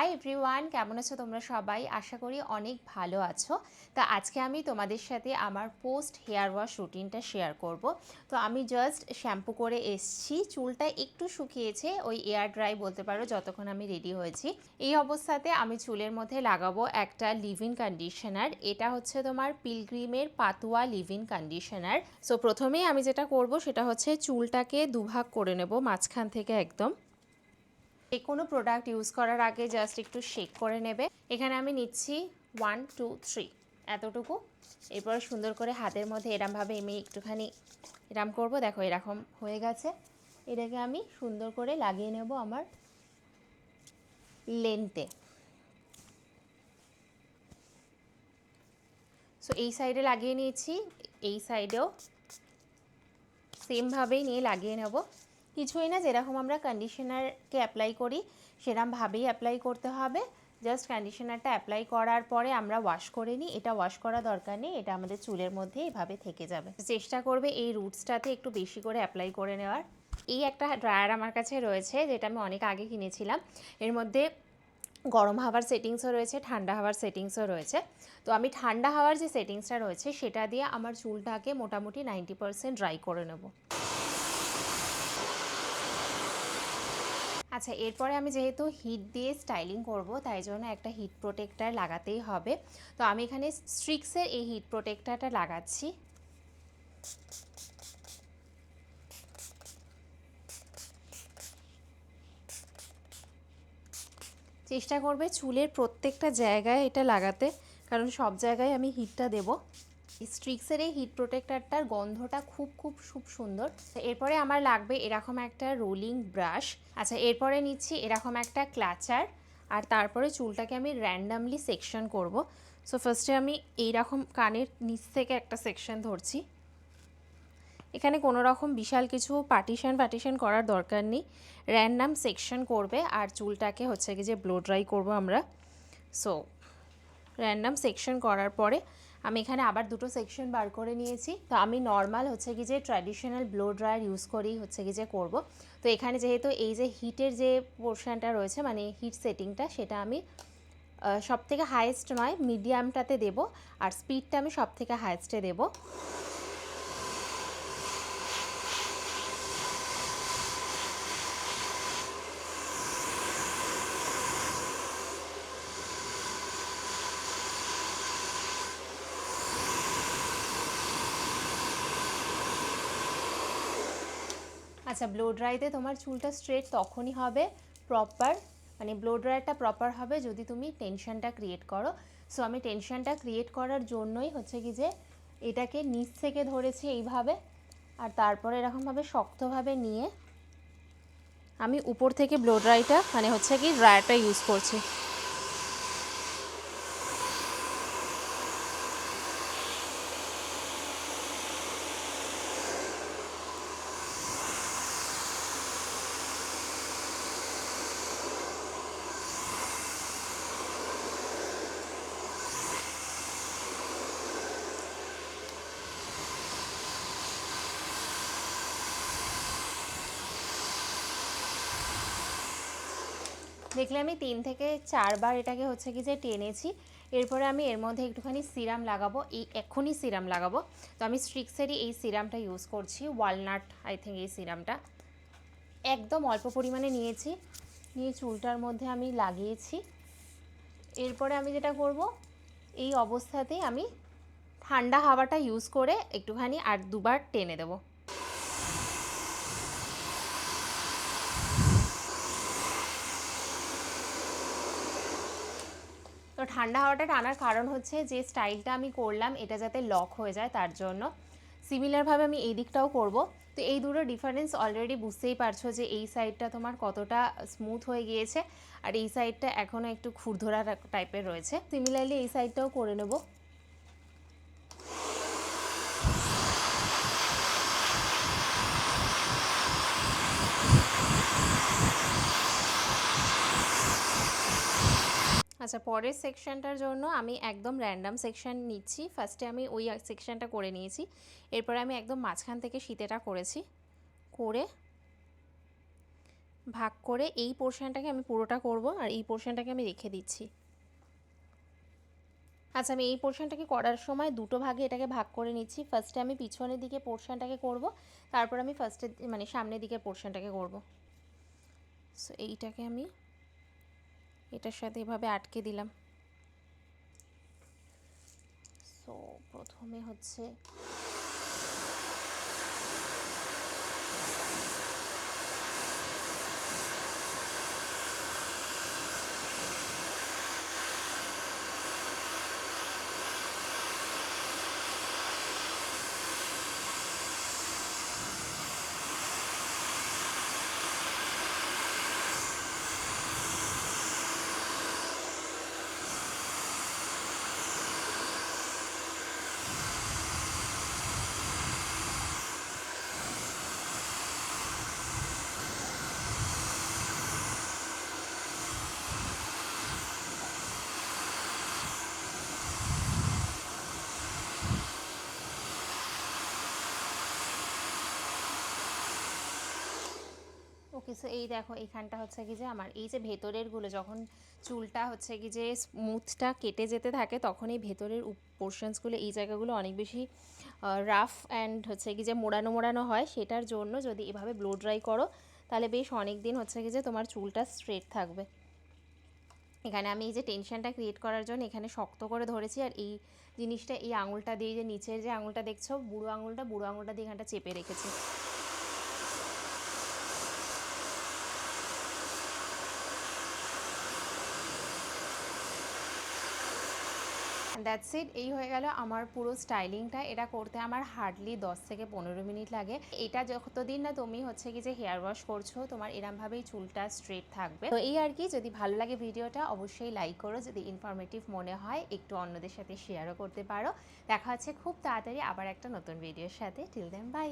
Hi everyone কেমন আছো তোমরা সবাই? আশা করি অনেক ভালো আছো। তা আজকে আমি তোমাদের সাথে আমার পোস্ট হেয়ার ওয়াশ রুটিনটা শেয়ার করব। তো আমি জাস্ট শ্যাম্পু করে এসছি। চুলটা একটু শুকিয়েছে, ওই এয়ার ড্রাই বলতে পারো, যতক্ষণ আমি রেডি হয়েছি। এই অবস্থাতে আমি চুলের মধ্যে লাগাবো একটা লিভিন কন্ডিশনার এটা হচ্ছে তোমার পিলগ্রিমের পাতুয়া লিভিন কন্ডিশনার সো প্রথমেই আমি যেটা করব, সেটা হচ্ছে চুলটাকে দুভাগ করে নেব, মাঝখান থেকে একদম। যে কোনো প্রোডাক্ট ইউজ করার আগে জাস্ট একটু শেক করে নেবে। এখানে আমি নিচ্ছি ওয়ান টু থ্রি এতটুকু। এরপর সুন্দর করে হাতের মধ্যে এরমভাবে আমি একটুখানি এরম করব। দেখো, এরকম হয়ে গেছে। এটাকে আমি সুন্দর করে লাগিয়ে নেব আমার লেন্থে সো এই সাইডে লাগিয়ে নিয়েছি। এই সাইডেও সেমভাবেই নিয়ে লাগিয়ে নেব। কিছুই না, যেরকম আমরা কন্ডিশনারকে অ্যাপ্লাই করি সেরকমভাবেই অ্যাপ্লাই করতে হবে। জাস্ট কন্ডিশনারটা অ্যাপ্লাই করার পরে আমরা ওয়াশ করে নিই। এটা ওয়াশ করা দরকার নেই, এটা আমাদের চুলের মধ্যে এভাবে থেকে যাবে। চেষ্টা করবে এই রুটসটাতে একটু বেশি করে অ্যাপ্লাই করে নেওয়ার। এই একটা ড্রায়ার আমার কাছে রয়েছে, যেটা আমি অনেক আগে কিনেছিলাম। এর মধ্যে গরম হাওয়ার সেটিংসও রয়েছে, ঠান্ডা হাওয়ার সেটিংসও রয়েছে। তো আমি ঠান্ডা হাওয়ার যে সেটিংসটা রয়েছে, সেটা দিয়ে আমার চুলটাকে মোটামুটি নাইনটি পারসেন্ট ড্রাই করে নেব। আচ্ছা এরপরে আমি যেহেতু হিট দিয়ে স্টাইলিং করব, তাই জন্য একটা হিট প্রোটেক্টার লাগাতেই হবে। তো আমি এখানে স্ট্রিক্সের এই হিট প্রোটেক্টারটা লাগাচ্ছি। চেষ্টা করবে চুলের প্রত্যেকটা জায়গায় এটা লাগাতে, কারণ সব জায়গায় আমি হিটটা দেবো। স্ট্রিক্সের এই হিট প্রোটেক্টারটার গন্ধটা খুব খুব খুব সুন্দর। তো এরপরে আমার লাগবে এরকম একটা রোলিং ব্রাশ আচ্ছা এরপরে নিচ্ছি এরকম একটা ক্লাচার আর তারপরে চুলটাকে আমি র্যান্ডামলি সেকশন করব। সো ফার্স্টে আমি এইরকম কানের নিচ থেকে একটা সেকশন ধরছি। এখানে কোনো রকম বিশাল কিছু পার্টিশন পার্টিশন করার দরকার নেই। র্যান্ডাম সেকশন করবে আর চুলটাকে হচ্ছে কি যে ব্লো ড্রাই করব আমরা। সো র্যান্ডাম সেকশন করার পরে আমি এখানে আবার দুটো সেকশন বার করে নিয়েছি। তো আমি নর্মাল হচ্ছে কি যে ট্র্যাডিশনাল ব্লো ড্রায়ার ইউজ করেই হচ্ছে কি যে করব। তো এখানে যেহেতু এই যে হিটের যে পোর্শনটা রয়েছে মানে হিট সেটিংটা সেটা আমি সব থেকে হায়েস্ট নয় মিডিয়ামটাতে দেব। আর স্পিডটা আমি সব থেকে হায়েস্টে দেবো। আচ্ছা ব্লো ড্রাইতে তোমার চুলটা স্ট্রেট তখনই হবে প্রপার মানে ব্লো ড্রায়ারটা প্রপার হবে যদি তুমি টেনশনটা ক্রিয়েট করো। সো আমি টেনশনটা ক্রিয়েট করার জন্যই হচ্ছে কি যে, এটাকে নিচ থেকে ধরেছি এইভাবে, আর তারপরে এরকমভাবে শক্তভাবে নিয়ে, আমি উপর থেকে ব্লো ড্রাইটা মানে হচ্ছে কি ড্রায়ারটা ইউজ করছি। দেখলে আমি তিন থেকে চারবার এটাকে হচ্ছে কি যে টেনেছি। এরপরে আমি এর মধ্যে একটুখানি সিরাম লাগাবো, এই এখনই সিরাম লাগাবো। তো আমি স্ট্রিক্সেরই এই সিরামটা ইউজ করছি ওয়ালনাট আই থিঙ্ক এই সিরামটা। একদম অল্প পরিমাণে নিয়েছি, নিয়ে চুলটার মধ্যে আমি লাগিয়েছি। এরপরে আমি যেটা করব, এই অবস্থাতেই আমি ঠান্ডা হাওয়াটা ইউজ করে একটুখানি আর দুবার টেনে দেবো। তো ঠান্ডা হাওয়াটা টানার কারণ হচ্ছে যে স্টাইলটা আমি করলাম, এটা যাতে লক হয়ে যায় তার জন্য। সিমিলারভাবে আমি এই দিকটাও করব। তো এই দুটো ডিফারেন্স অলরেডি বুঝতেই পারছ যে এই সাইডটা তোমার কতটা স্মুথ হয়ে গিয়েছে, আর এই সাইডটা এখনও একটু খুরধরা টাইপের রয়েছে। সিমিলারলি এই সাইডটাও করে নেব। আচ্ছা পরের সেকশনটার জন্য আমি একদম র্যান্ডাম সেকশন নিচ্ছি। ফার্স্টে আমি ওই সেকশনটা করে নিয়েছি। এরপরে আমি একদম মাঝখান থেকে শীতেটা করেছি। করে ভাগ করে এই পোর্শনটাকে আমি পুরোটা করব আর এই পোর্শনটাকে আমি রেখে দিচ্ছি। আচ্ছা আমি এই পোর্শনটাকে করার সময় দুটো ভাগে এটাকে ভাগ করে নিচ্ছি। ফার্স্টে আমি পিছনের দিকে পোর্শনটাকে করব, তারপর আমি ফার্স্টে মানে সামনের দিকে পোর্শনটাকে করব। সো এইটাকে আমি এটার সাথে এভাবে আটকে দিলাম। সো প্রথমে হচ্ছে সো এই দেখো এইখানটা হচ্ছে কি যে আমার, এই যে ভেতরেরগুলো যখন চুলটা হচ্ছে কি যে স্মুথটা কেটে যেতে থাকে, তখন এই ভেতরের পোর্শনসগুলো এই জায়গাগুলো অনেক বেশি রাফ অ্যান্ড হচ্ছে কি যে মোড়ানো মোড়ানো হয়। সেটার জন্য যদি এভাবে ব্লো ড্রাই করো, তাহলে বেশ অনেক দিন হচ্ছে কি যে তোমার চুলটা স্ট্রেট থাকবে। এখানে আমি এই যে টেনশনটা ক্রিয়েট করার জন্য এখানে শক্ত করে ধরেছি, আর এই জিনিসটা, এই আঙুলটা দিয়ে যে নিচের যে আঙুলটা দেখছ, বুড়ো আঙুলটা বুড়ো আঙুলটা দিয়ে এখানটা চেপে রেখেছি। দ্যাটস ইট এই হয়ে গেল আমার পুরো স্টাইলিংটা। এটা করতে আমার হার্ডলি দশ থেকে পনেরো মিনিট লাগে। এটা যতদিন না তুমি হচ্ছে কি যে হেয়ার ওয়াশ করছ, তোমার এরমভাবেই চুলটা স্ট্রেট থাকবে। তো এই আর কি, যদি ভালো লাগে ভিডিওটা অবশ্যই লাইক করো। যদি ইনফরমেটিভ মনে হয়, একটু অন্যদের সাথে শেয়ারও করতে পারো। দেখা হচ্ছে খুব তাড়াতাড়ি আবার একটা নতুন ভিডিওর সাথে। Till then by